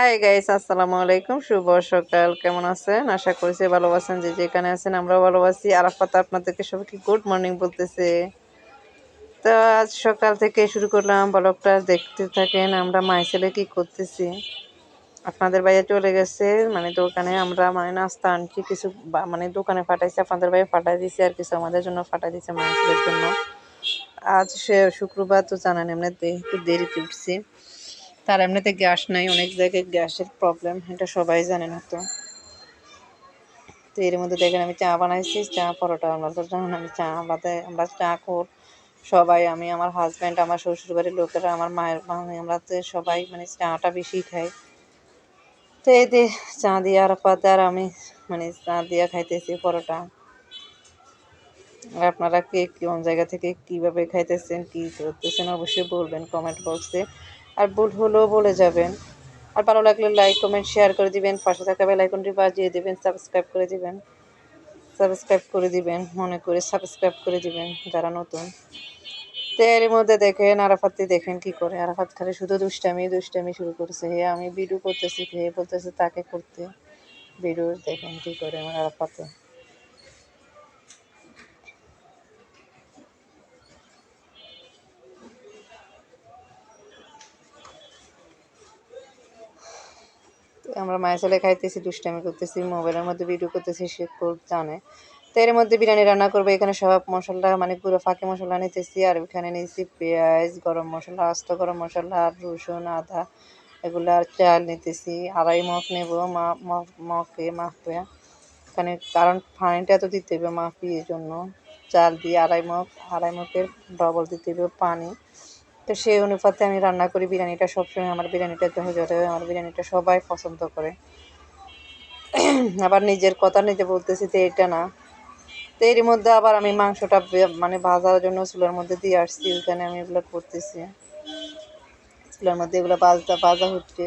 Hi guys আসসালামু আলাইকুম শুভ সকাল। কেমন আছেন? আশা করছি ভালো আছেন। যে যেখানে আছেন, আমরাও ভালো আছি। আরাফাত আপনাদেরকে সবাইকে গুড মর্নিং বলতেছে। তো আজ সকাল থেকে শুরু করলাম ব্লগটা। দেখতে থাকেন আমরা মাই ছেলে কি করতেছি। আপনাদের বাইরে চলে গেছে। মানে দোকানে আমরা মানে নাস্তা আনছি, কিছু মানে দোকানে ফাটাইছি আপনাদের বাইরে ফাটাই দিয়েছি আর কিছু আমাদের জন্য ফাটাই দিয়েছে মাই ছেলের জন্য। আজ সে শুক্রবার তো জানেন, এমনিতে একটু দেরিতে উঠছি। তার এমনিতে গ্যাস নাই, অনেক জায়গায় গ্যাসের প্রবলেম এটা সবাই জানে না তো। এর মধ্যে দেখেন আমি চা বানাইছি, চা পরোটা, আমরা তো জানেন আমি চা বাদে আমরা চা খোর, সবাই, আমি, আমার হাজব্যান্ড আমার শ্বশুর বাড়ির লোকেরা, আমার মায়ের আমরা তো সবাই মানে চাটা বেশি খাই। তো এই দিয়ে চা দিয়ে আর পাতে আর আমি মানে চা দিয়ে খাইতেছি পরোটা। আপনারা কে কোন জায়গা থেকে কীভাবে খাইতেছেন, কি করতেছেন, অবশ্যই বলবেন কমেন্ট বক্সে আর ভুল হলেও বলে যাবেন। আর ভালো লাগলে লাইক কমেন্ট শেয়ার করে দিবেন। পাশে থাকা বেল আইকনটি বাজিয়ে দিবেন সাবস্ক্রাইব করে দিবেন। সাবস্ক্রাইব করে দিবেন, মনে করে সাবস্ক্রাইব করে দিবেন, যারা নতুন। তো এর মধ্যে দেখেন আরাফাতি দেখেন কি করে। আরাফাত খালি শুধু দুষ্টামি দুষ্টামি শুরু করেছে। হে, আমি ভিডিও করতেছি হে বলতেছে তাকে করতে। ভিডিও দেখেন কি করে আমার আরাফাতে আমরা মায়ের ছেলে খাইতেছি, দুষ্টামি করতেছি, মোবাইলের মধ্যে ভিডিও করতেছি, সে জানে। তো এর মধ্যে বিরিয়ানি রান্না করব, এখানে সব মশলা মানে পুরো ফাঁকি মশলা নিতেছি, আর এখানে নিয়েছি পেঁয়াজ, গরম মশলা, আস্ত গরম মশলা, আর রসুন, আদা, এগুলো, আর চাল নিতেছি, আড়াই মগ নেব মগে মাপে এখানে কারণ পানিটা তো দিতে হবে এই জন্য। চাল দিয়ে আড়াই মগ, আড়াই মগের ডবল দিতে হবে পানি। তো সেই অনুপাতে আমি রান্না করি বিরিয়ানিটা সবসময় আমার বিরিয়ানিটা হয় আমার বিরিয়ানিটা সবাই পছন্দ করে। আবার নিজের কথা নিজে বলতেছি তো এটা না। তো এর মধ্যে আবার আমি মাংসটা মানে ভাজার জন্য চুলার মধ্যে দিয়ে আসছি ওখানে আমি এগুলো করতেছি। চুলার মধ্যে এগুলো ভাজা ভাজা হচ্ছে।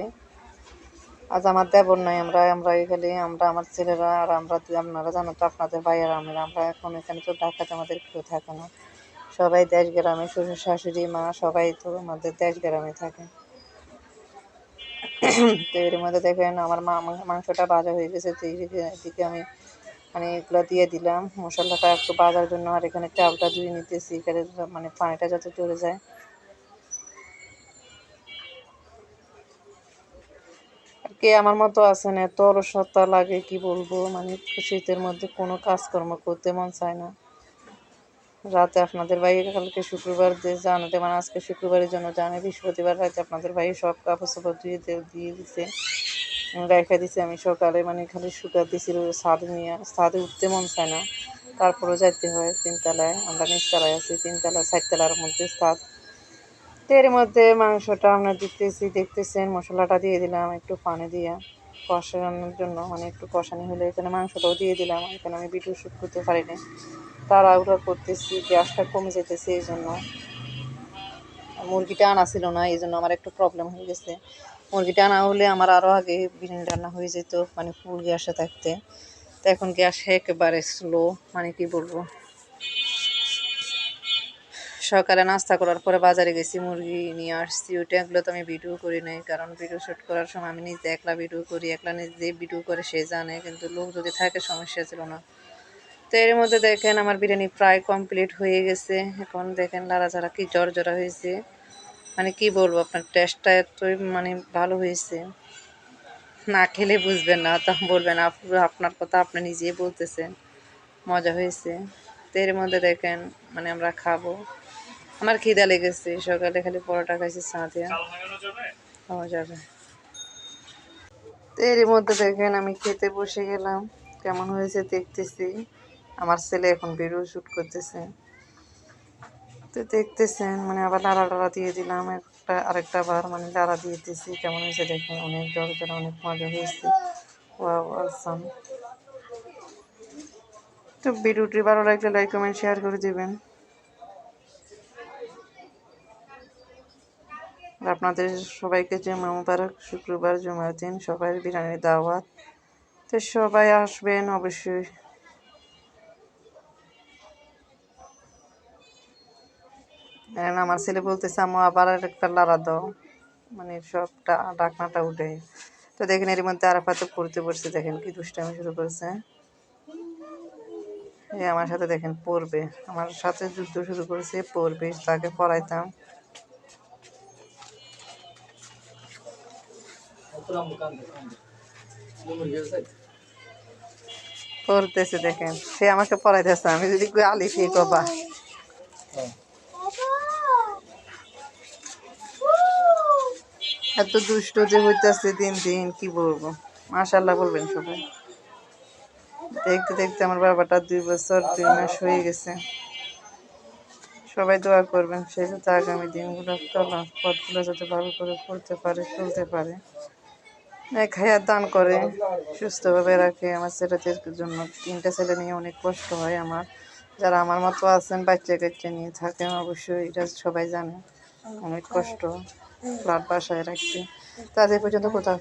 আজ আমার দেবর নাই, আমরা আমরা এখানে, আমরা আমার ছেলেরা আর আমরা আপনারা জানো তো, আপনাদের ভাইয়েরা, আমরা আমরা এখন এখানে তো ঢাকাতে আমাদের কেউ থাকে না। সবাই দেশ গ্রামে, শ্বশুর শাশুড়ি, মা, সবাই তো আমাদের দেশ গ্রামে থাকে। তো এর মধ্যে দেখেন আমার মা মাংসটা ভাজা হয়ে গেছে, তো এদিকে আমি মানে এগুলো দিয়ে দিলাম। মশলাটা একটু বাজার জন্য আর এখানে চালটা ধুয়ে নিতেছি, এখানে মানে পানিটা যাতে চলে যায়। কে আমার মতো আছেন এত অলসতা লাগে, কি বলব? মানে শীতের মধ্যে কোনো কাজকর্ম করতে মন চায় না। রাতে আপনাদের ভাই কালকে শুক্রবার জানাতে মানে আজকে শুক্রবারের জন্য জানে বৃহস্পতিবার রাতে আপনাদের ভাই সব কাপড় চাপড় ধুয়ে দিয়ে- দিছে, রেখে দিছে আমি সকালে মানে খালি শুকা দিছিল, ছাদে নিয়ে, ছাদে উঠতে মন চায় না। তারপরেও যাইতে হয়, তিনতলায়, আমরা নিচতলায় আছি, তিনতলা, চারতলার মধ্যে ছাদ। এর মধ্যে মাংসটা আমরা দিতেছি, দেখতেছেন, মশলাটা দিয়ে দিলাম, একটু পানি দিয়া, কষানোর জন্য মানে একটু কষানি হলে এখানে মাংসটাও দিয়ে দিলাম, এখানে আমি বিটু শ্যুট করতে পারিনি। তাড়াহুড়া করতেছি, গ্যাসটা কমে যেতেছে এই জন্য। মুরগিটা আনা ছিল না, এই জন্য আমার একটু প্রবলেম হয়ে গেছে। মুরগিটা আনা হলে আমার আরও আগে বিরিয়ানি রান্না হয়ে যেত মানে ফুল গ্যাসে থাকতে। তো এখন গ্যাস একেবারে স্লো মানে কি বলব? সকালে নাস্তা করার পরে বাজারে গেছি, মুরগি নিয়ে আসছি। ওইটা এগুলো তো আমি ভিডিও করি নাই, কারণ ভিডিও শ্যুট করার সময় আমি নিজে একলা ভিডিও করি, একলা নিজে ভিডিও করে সে জানে, কিন্তু লোক যদি থাকে সমস্যা ছিল না। তো এর মধ্যে দেখেন আমার বিরিয়ানি প্রায় কমপ্লিট হয়ে গেছে। এখন দেখেন লাড়াচাড়া কি জ্বর জরা হয়েছে। মানে কি বলব আপনার টেস্টটা এতই মানে ভালো হয়েছে। না খেলে বুঝবেন না তা বলবেন আপু আপনার কথা আপনি নিজেই বলতেছেন। মজা হয়েছে। তো এর মধ্যে দেখেন মানে আমরা খাব। আমার খিদা লেগেছে সকালে খালি পরোটা খাইছি চা দিয়ে। খাওয়া যাবে। তো এর মধ্যে দেখেন আমি খেতে বসে গেলাম। কেমন হয়েছে দেখতেছি। আমার ছেলে এখন ভিডিও শ্যুট করতেছে। তো দেখতেছেন মানে আবার লাড়া লাড়া দিয়ে দিলাম, একটা আরেকটা বার মানে লাড়া দিয়ে দিতেছি কেমন হয়েছে দেখেন, অনেক জল অনেক মজা হয়েছে। আসাম। তো ভিডিওটি ভালো লাগলে লাইক, কমেন্ট, শেয়ার করে দিবেন। আপনাদের সবাইকে জমা মুবারক, শুক্রবার, জমার দিন সবাই বিরিয়ানির দাওয়াত। তো সবাই আসবেন, অবশ্যই। এখন আমার ছেলে বলতেছে আমু আবার একটা লাড়া দাও। মানে সবটা ডাকনাটা উঠে। তো দেখেন এর মধ্যে আর আরাফাতে পড়তে পড়ছে, দেখেন কি দুষ্টামি শুরু করেছে। এই আমার সাথে দেখেন, পড়বে। আমার সাথে যুদ্ধ শুরু করেছে, পড়বে, তাকে পড়াইতাম। পড়তেছে, দেখেন। সে আমাকে পড়াইতেছে, আমি যদি আলিফ কবা। এত দুষ্ট যে হইতাছে দিন দিন, কি বলব? মাশাল্লাহ বলবেন সবাই। দেখতে দেখতে আমার বাবাটা দুই বছর, দুই মাস হয়ে গেছে। সবাই দোয়া করবেন, সে যাতে আগামী দিনগুলো চলা পথগুলো যাতে ভালো করে পড়তে পারে, চলতে পারে। হায়াত দান করে, সুস্থভাবে রাখে। আমার ছেলেদের জন্য তিনটা ছেলে নিয়ে অনেক কষ্ট হয় আমার। যারা আমার মতো আছেন বাচ্চা কাচ্চা নিয়ে থাকেন, অবশ্যই এটা সবাই জানে। অনেক কষ্ট। ফ্ল্যাট বাসায় রাখতে। তাদের পর্যন্ত কোথাও